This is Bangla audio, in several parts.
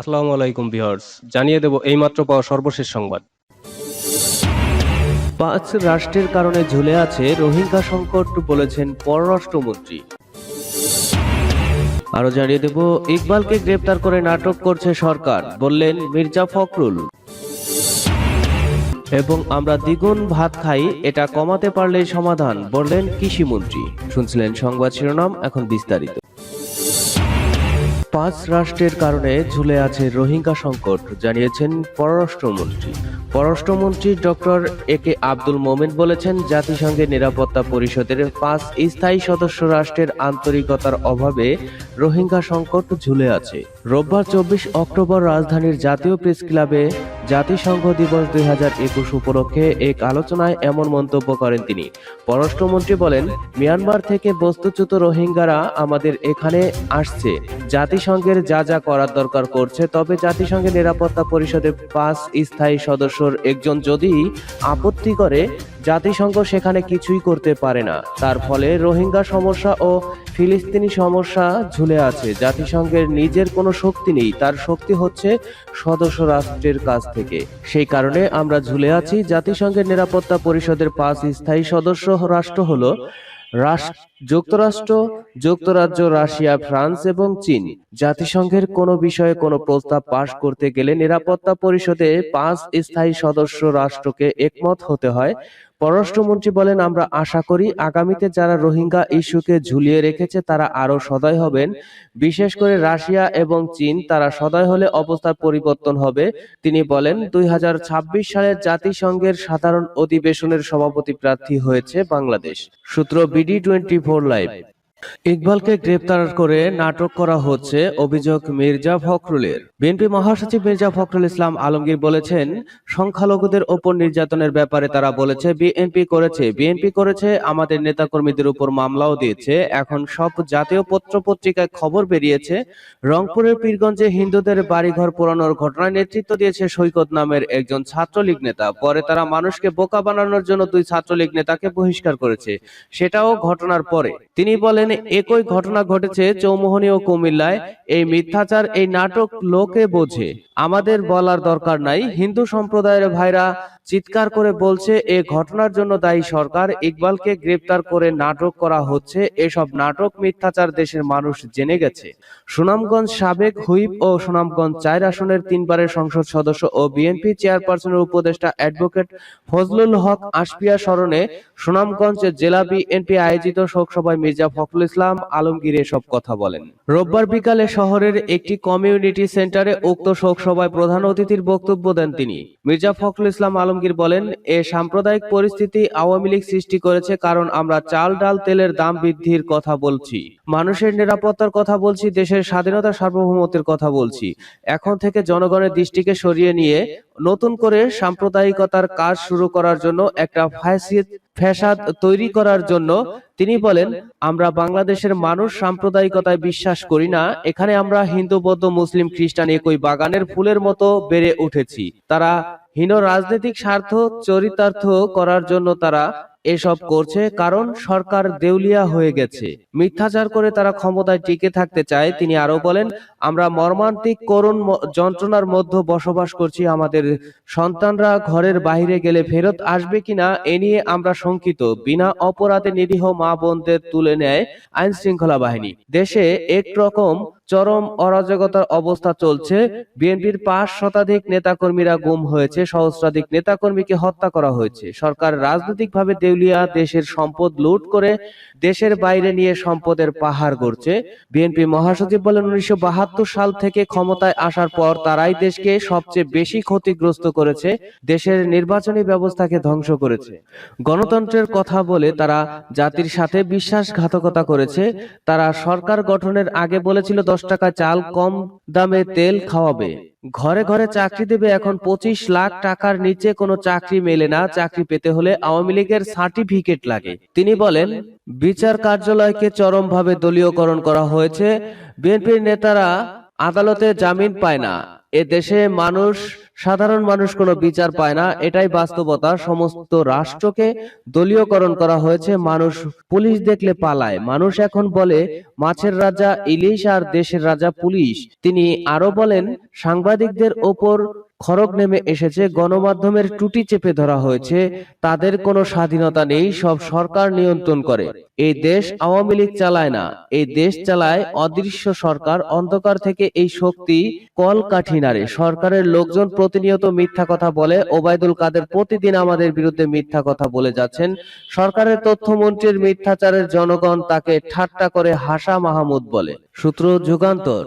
আসসালামু আলাইকুম ভিউয়ার্স, জানিয়ে দেব এইমাত্র পাওয়া সর্বশেষ সংবাদ। পাঁচ রাষ্ট্রের কারণে ঝুলে আছে রোহিঙ্গা সংকট বলেছেন পররাষ্ট্রমন্ত্রী। আরও জানিয়ে দেব, ইকবালকে গ্রেপ্তার করে নাটক করছে সরকার, বললেন মির্জা ফখরুল। এবং আমরা দ্বিগুণ ভাত খাই, এটা কমাতে পারলেই সমাধান, বললেন কৃষিমন্ত্রী। শুনছিলেন সংবাদ শিরোনাম, এখন বিস্তারিত। পাঁচ রাষ্ট্রের কারণে ঝুলে আছে রোহিঙ্গা সংকট, জানিয়েছেন পররাষ্ট্রমন্ত্রী। পররাষ্ট্রমন্ত্রী ডক্টর এ কে আব্দুল মোমেন বলেছেন, জাতিসংঘের নিরাপত্তা পরিষদের পাঁচ স্থায়ী সদস্য রাষ্ট্রের আন্তরিকতার অভাবে রোহিঙ্গা সংকট ঝুলে আছে। রোববার চব্বিশ অক্টোবর রাজধানীর জাতীয় প্রেস ক্লাবে জাতিসংঘ দিবস দুই হাজার একুশ উপলক্ষে এক আলোচনায় এমন মন্তব্য করেন তিনি। পররাষ্ট্রমন্ত্রী বলেন, মিয়ানমার থেকে বস্তুচ্যুত রোহিঙ্গারা আমাদের এখানে আসছে। জাতিসংঘের যা যা করার দরকার করছে, তবে জাতিসংঘের নিরাপত্তা পরিষদের পাঁচ স্থায়ী সদস্যর একজন যদি আপত্তি করে, জাতিসংঘ সেখানে কিছুই করতে পারে না। তার ফলে রোহিঙ্গা সমস্যা ও ফিলিস্তিনি সমস্যা ঝুলে আছে। জাতিসংঘের নিজের কোনো শক্তি নেই। তার শক্তি হচ্ছে সদস্য রাষ্ট্রের কাছ থেকে সেই কারণে আমরা ঝুলে আছি। জাতিসংঘের নিরাপত্তা পরিষদের পাঁচ স্থায়ী সদস্য রাষ্ট্র হল রাষ্ট্র যুক্তরাষ্ট্র, যুক্তরাজ্য, রাশিয়া, ফ্রান্স এবং চীন। জাতিসংঘের কোনো বিষয়ে কোনো প্রস্তাব পাশ করতে গেলে নিরাপত্তা পরিষদে পাঁচ স্থায়ী সদস্য রাষ্ট্রকে একমত হতে হয়। পররাষ্ট্রমন্ত্রী বলেন, আমরা আশা করি আগামীতে যারা রোহিঙ্গা ইস্যুকে ঝুলিয়ে রেখেছে, তারা আরও সদয় হবেন। বিশেষ করে রাশিয়া এবং চীন, তারা সদয় হলে অবস্থার পরিবর্তন হবে। তিনি বলেন, দুই হাজার ছাব্বিশ সালের জাতিসংঘের সাধারণ অধিবেশনের সভাপতি প্রার্থী হয়েছে বাংলাদেশ। সূত্র বিডি টোয়েন্টি ফোর লাইভ ইকবালকে গ্রেপ্তার করে নাটক করা হচ্ছে অভিযোগ মির্জা ফখরুলের। বিএনপি মহাসচিব মির্জা ফখরুল ইসলাম আলমগীর বলেছেন, সংখ্যালঘুদের ওপর নির্যাতনের ব্যাপারে তারা বলেছে, বিএনপি করেছে বিএনপি করেছে, আমাদের নেতাকর্মীদের উপর মামলাও দিয়েছে, এখন সব জাতীয় পত্র পত্রিকায় খবর বেরিয়েছে, রংপুরের পীরগঞ্জে হিন্দুদের বাড়িঘর পোড়ানোর ঘটনায় নেতৃত্ব দিয়েছে সৈকত নামের একজন ছাত্রলীগ নেতা। পরে তারা মানুষকে বোকা বানানোর জন্য দুই ছাত্রলীগ নেতাকে বহিষ্কার করেছে, সেটাও ঘটনার পরে। তিনি বলেন একই ঘটনা ঘটেছে চৌমোহনী ও কুমিল্লায়, এই মিথ্যাচার, এই নাটক লোকে বোঝে। আমাদের বলার দরকার নাই। হিন্দু সম্প্রদায়ের ভাইরা চিৎকার করে বলছে, এ ঘটনার জন্য দায়ী সরকার, ইকবালকে গ্রেপ্তার করে নাটক করা হচ্ছে। এসব নাটক মিথ্যাচার দেশের মানুষ জেনে গেছে। সুনামগঞ্জ সাবেক হুইপ ও সুনামগঞ্জ চার আসনের তিনবারের সংসদ সদস্য ও বিএনপি চেয়ারপারসনের উপদেষ্টা অ্যাডভোকেট ফজলুল হক আশপিয়া স্মরণে সুনামগঞ্জ জেলা বিএনপি আয়োজিত শোকসভায় মির্জা ফখরুল ইসলাম আলমগীর এসব কথা বলেন। রোববার বিকালে শহরের একটি কমিউনিটি সেন্টারে উক্ত শোকসভায় প্রধান অতিথির বক্তব্য দেন তিনি। মির্জা ফখরুল ইসলাম আলমগীর বলেন, এ সাম্প্রদায়িক পরিস্থিতি আওয়ামী লীগ সৃষ্টি করেছে কারণ আমরা চাল, ডাল, তেলের দাম বৃদ্ধির কথা বলছি। মানুষের নিরাপত্তার কথা বলছি, দেশের স্বাধীনতা সার্বভৌমত্বের কথা বলছি। এখন থেকে জনগণের দৃষ্টিকে সরিয়ে নিয়ে নতুন করে সাম্প্রদায়িকতার কাজ শুরু করার জন্য একটা ফ্যাসিদ ফ্যাসাদ তৈরি করার জন্য তিনি বলেন আমরা বাংলাদেশের মানুষ সাম্প্রদায়িকতায় বিশ্বাস করি না। এখানে আমরা হিন্দু বৌদ্ধ মুসলিম খ্রিস্টান একই বাগানের ফুলের মতো বেড়ে উঠেছি। তারা হীন রাজনৈতিক স্বার্থ, চরিতার্থ করার জন্য তারা এসব করছে কারণ সরকার দেউলিয়া হয়ে গেছে। মিথ্যাচার করে তারা ক্ষমতায় টিকে থাকতে চায়, তিনি আরও বলেন, আমরা মর্মান্তিক করুণ যন্ত্রণার মধ্যে বসবাস করছি, আমাদের সন্তানরা ঘরের বাইরে গেলে ফেরত আসবে কিনা, এ নিয়ে আমরা শঙ্কিত। বিনা অপরাধে নিরীহ মা বোনদের তুলে নেয় আইন শৃঙ্খলা বাহিনী। দেশে একরকম চরম অরাজকতার অবস্থা চলছে। বিএনপির পাঁচ শতাধিক নেতাকর্মীরা গুম হয়েছে। সহস্রাধিক নেতাকর্মীকে হত্যা করা হয়েছে। সরকার রাজনৈতিকভাবে দেউলিয়া দেশের সম্পদ লুট করে দেশের বাইরে নিয়ে সম্পদের পাহাড় গড়ছে। বিএনপি মহাসচিব বলেন, উনিশশো সাল থেকে ক্ষমতায় আসার পর তারাই দেশকে সবচেয়ে বেশি ক্ষতিগ্রস্ত করেছে। দেশের নির্বাচনী ব্যবস্থাকে ধ্বংস করেছে। গণতন্ত্রের কথা বলে তারা জাতির সাথে বিশ্বাসঘাতকতা করেছে। তারা সরকার গঠনের আগে বলেছিল দশ টাকা চাল কম দামে তেল খাওয়াবে। ঘরে ঘরে চাকরি দেবে এখন পঁচিশ লাখ টাকার নিচে কোনো চাকরি মেলে না। চাকরি পেতে হলে আওয়ামী লীগের সার্টিফিকেট লাগে। তিনি বলেন, বিচার কার্যালয়কে চরমভাবে দলীয়করণ করা হয়েছে। বিএনপির নেতারা আদালতে জামিন পায় না। এ দেশে মানুষ সাধারণ মানুষ কোনো বিচার পায় না, এটাই বাস্তবতা। সমস্ত রাষ্ট্রকে দলীয়করণ করা হয়েছে, মানুষ পুলিশ দেখলে পালায়। মানুষ এখন বলে, মাছের রাজা ইলিশ আর দেশের রাজা পুলিশ। তিনি আরও বলেন, সাংবাদিকদের ওপর খড়গ নেমে এসেছে, গণমাধ্যমের টুটি চেপে ধরা হয়েছে। তাদের কোনো স্বাধীনতা নেই, সব সরকার নিয়ন্ত্রণ করে। এই দেশ আওয়ামী লীগ চালায় না। এই দেশ চালায় অদৃশ্য সরকার, অন্ধকার থেকে এই শক্তি কল কাঠি নাড়ে। সরকারের লোকজন প্রতিনিয়ত মিথ্যা কথা বলে। ওবায়দুল কাদের প্রতিদিন আমাদের বিরুদ্ধে মিথ্যা কথা বলে যাচ্ছেন। সরকারের তথ্যমন্ত্রীর মিথ্যাচারের জনগণ তাকে ঠাট্টা করে হাসা মাহমুদ বলে। সূত্র যুগান্তর।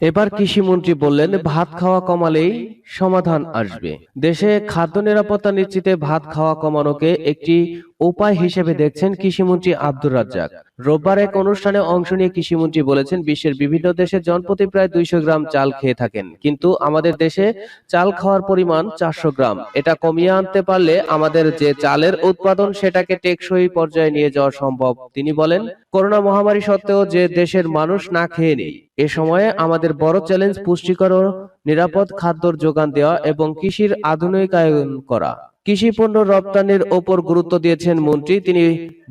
এবার কৃষিমন্ত্রী বললেন ভাত খাওয়া কমালেই সমাধান আসবে। দেশে খাদ্য নিরাপত্তা নিশ্চিতে ভাত খাওয়া কমানোকে একটি উপায় হিসেবে দেখছেন কৃষিমন্ত্রী আব্দুর রাজ্জাক। রোববার এক অনুষ্ঠানে অংশ নিয়ে কৃষিমন্ত্রী বলেছেন বিশ্বের বিভিন্ন দেশে জনপ্রতি প্রায় দুইশো গ্রাম চাল খেয়ে থাকেন। কিন্তু আমাদের দেশে চাল খাওয়ার পরিমাণ চারশো গ্রাম। এটা কমিয়ে আনতে পারলে আমাদের যে চালের উৎপাদন সেটাকে টেকসই পর্যায়ে নিয়ে যাওয়া সম্ভব তিনি বলেন করোনা মহামারী সত্ত্বেও যে দেশের মানুষ না খেয়ে নেই এ সময়ে আমাদের বড় চ্যালেঞ্জ পুষ্টিকর ও নিরাপদ খাদ্যর যোগান দেওয়া এবং কৃষির আধুনিকায়ন করা। কৃষি পণ্য রপ্তানির ওপর গুরুত্ব দিয়েছেন মন্ত্রী। তিনি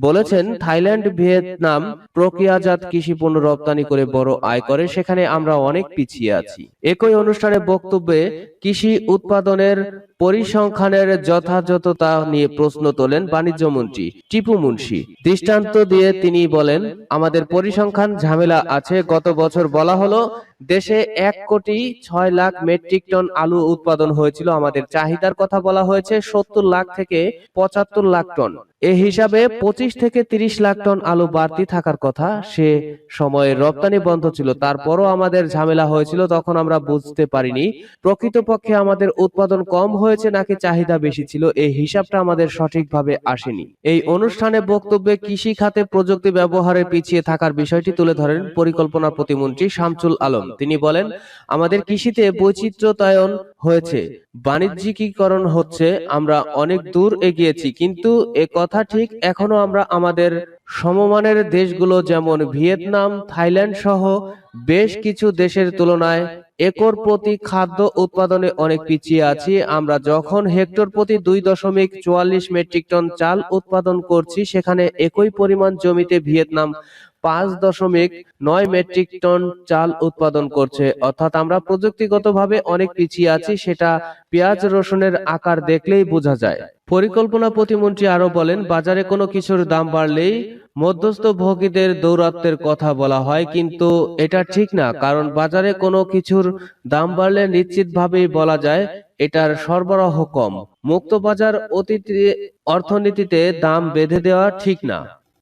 বলেছেন, থাইল্যান্ড, ভিয়েতনাম প্রক্রিয়াজাত কৃষি পণ্য রপ্তানি করে বড় আয় করে, সেখানে আমরা অনেক পিছিয়ে আছি। একই অনুষ্ঠানে বক্তব্যে কৃষি উৎপাদনের পরিসংখ্যানের যথাযথতা নিয়ে প্রশ্ন তোলেন বাণিজ্য মন্ত্রী টিপু মুন্সি। দৃষ্টান্ত দিয়ে তিনি বলেন, আমাদের পরিসংখ্যান ঝামেলা আছে। গত বছর বলা হলো দেশে এক কোটি ছয় লাখ মেট্রিক টন আলু উৎপাদন হয়েছিল। আমাদের চাহিদার কথা বলা হয়েছে সত্তর লাখ থেকে পঁচাত্তর লাখ টন। এ হিসাবে পঁচিশ থেকে তিরিশ লাখ টন আলু বাড়তি থাকার কথা সে সময়ে রপ্তানি বন্ধ ছিল। তারপরও আমাদের ঝামেলা হয়েছিল, তখন আমরা বুঝতে পারিনি। প্রকৃতপক্ষে আমাদের উৎপাদন কম হয়েছে নাকি চাহিদা বেশি ছিল এই হিসাবটা আমাদের সঠিকভাবে আসেনি। এই অনুষ্ঠানে বক্তব্যে কৃষি খাতে প্রযুক্তি ব্যবহারে পিছিয়ে থাকার বিষয়টি তুলে ধরেন পরিকল্পনা প্রতিমন্ত্রী শামসুল আলম। তিনি বলেন, আমাদের কৃষিতে বৈচিত্র্যতায়ন হয়েছে, বাণিজ্যিকীকরণ হচ্ছে, আমরা অনেক দূর এগিয়েছি, কিন্তু এ ঠিক এখনও আমরা আমাদের সমমানের দেশগুলো যেমন ভিয়েতনাম, থাইল্যান্ড সহ বেশ কিছু দেশের তুলনায় একর প্রতি খাদ্য উৎপাদনে অনেক পিছিয়ে আছি। আমরা যখন হেক্টর প্রতি দুই দশমিক চুয়াল্লিশ মেট্রিক টন চাল উৎপাদন করছি, সেখানে একই পরিমাণ জমিতে ভিয়েতনাম পাঁচ দশমিক নয় মেট্রিক টন চাল উৎপাদন করছে। অর্থাৎ আমরা প্রযুক্তিগতভাবে অনেক পিছিয়ে আছি, সেটা পেঁয়াজ, রসুনের আকার দেখলেই বোঝা যায়। পরিকল্পনা প্রতিমন্ত্রী আরও বলেন, বাজারে কোনো কিছুর দাম বাড়লেই মধ্যস্থ ভোগীদের দৌরাত্বের কথা বলা হয়, কিন্তু এটা ঠিক না, কারণ বাজারে কোনো কিছুর দাম বাড়লে নিশ্চিতভাবেই বলা যায় এটার সরবরাহ কম। মুক্ত বাজার অতীতে অর্থনীতিতে দাম বেঁধে দেওয়া ঠিক না।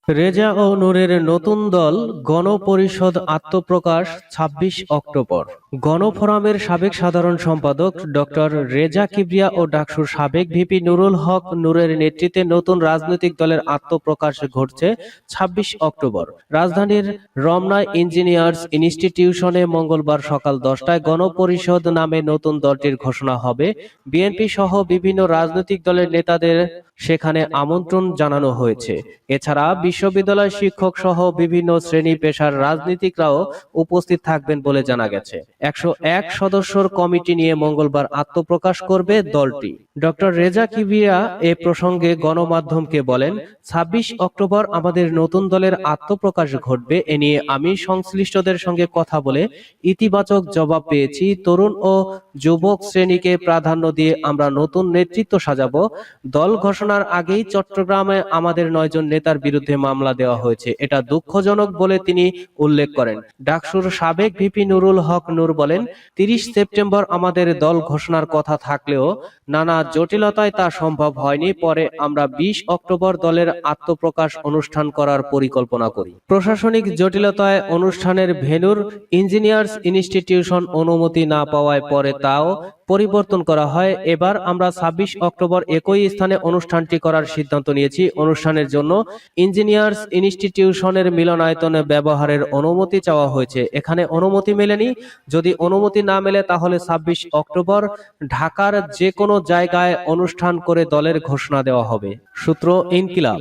রেজা ও নূরের নতুন দল গণপরিষদ আত্মপ্রকাশ ২৬ অক্টোবর। গণফোরামের সাবেক সাধারণ সম্পাদক ডক্টর রেজা কিবরিয়া ও ডাকসুর সাবেক ভিপি নুরুল হক নুরের নেতৃত্বে নতুন রাজনৈতিক দলের আত্মপ্রকাশ ঘটছে ২৬ অক্টোবর। রাজধানীর রমনা ইঞ্জিনিয়ার্স ইনস্টিটিউশনে মঙ্গলবার সকাল দশটায় গণপরিষদ নামে নতুন দলটির ঘোষণা হবে। বিএনপি সহ বিভিন্ন রাজনৈতিক দলের নেতাদের সেখানে আমন্ত্রণ জানানো হয়েছে। এছাড়া বিশ্ববিদ্যালয় শিক্ষক সহ বিভিন্ন শ্রেণি পেশার রাজনীতিকরাও উপস্থিত থাকবেন বলে জানা গেছে। একশো এক সদস্যর কমিটি নিয়ে মঙ্গলবার আত্মপ্রকাশ করবে দলটি। ডক্টর রেজা কিবিয়া এ প্রসঙ্গে গণমাধ্যমকে বলেন, ছাব্বিশ অক্টোবর আমাদের নতুন দলের আত্মপ্রকাশ ঘটবে, এ নিয়ে আমি সংশ্লিষ্টদের সঙ্গে কথা বলে ইতিবাচক জবাব পেয়েছি। তরুণ ও যুবক শ্রেণীকে প্রাধান্য দিয়ে আমরা নতুন নেতৃত্ব সাজাবো। দল ঘোষণার আগেই চট্টগ্রামে আমাদের নয়জন নেতার বিরুদ্ধে মামলা দেওয়া হয়েছে। এটা দুঃখজনক বলে তিনি উল্লেখ করেন। ডাকসুর সাবেক ভিপি নুরুল হক নূর বলেন তিরিশ সেপ্টেম্বর আমাদের দল ঘোষণার কথা থাকলেও নানা জটিলতায় তা সম্ভব হয়নি পরে আমরা বিশ অক্টোবর দলের আত্মপ্রকাশ অনুষ্ঠান করার পরিকল্পনা করি। প্রশাসনিক জটিলতায় অনুষ্ঠানের ভেনুর ইঞ্জিনিয়ার্স ইনস্টিটিউশন অনুমতি না পাওয়ায় পরে তাও পরিবর্তন করা হয়। এবার আমরা ছাব্বিশ অক্টোবর একই স্থানে অনুষ্ঠানটি করার সিদ্ধান্ত নিয়েছি। অনুষ্ঠানের জন্য ইঞ্জিনিয়ার্স ইনস্টিটিউশনের মিলনায়তনে ব্যবহারের অনুমতি চাওয়া হয়েছে। এখানে অনুমতি মেলেনি যদি অনুমতি না মেলে, তাহলে ছাব্বিশ অক্টোবর ঢাকার যে কোনো জায়গায় অনুষ্ঠান করে দলের ঘোষণা দেওয়া হবে। সূত্র ইনকিলাব।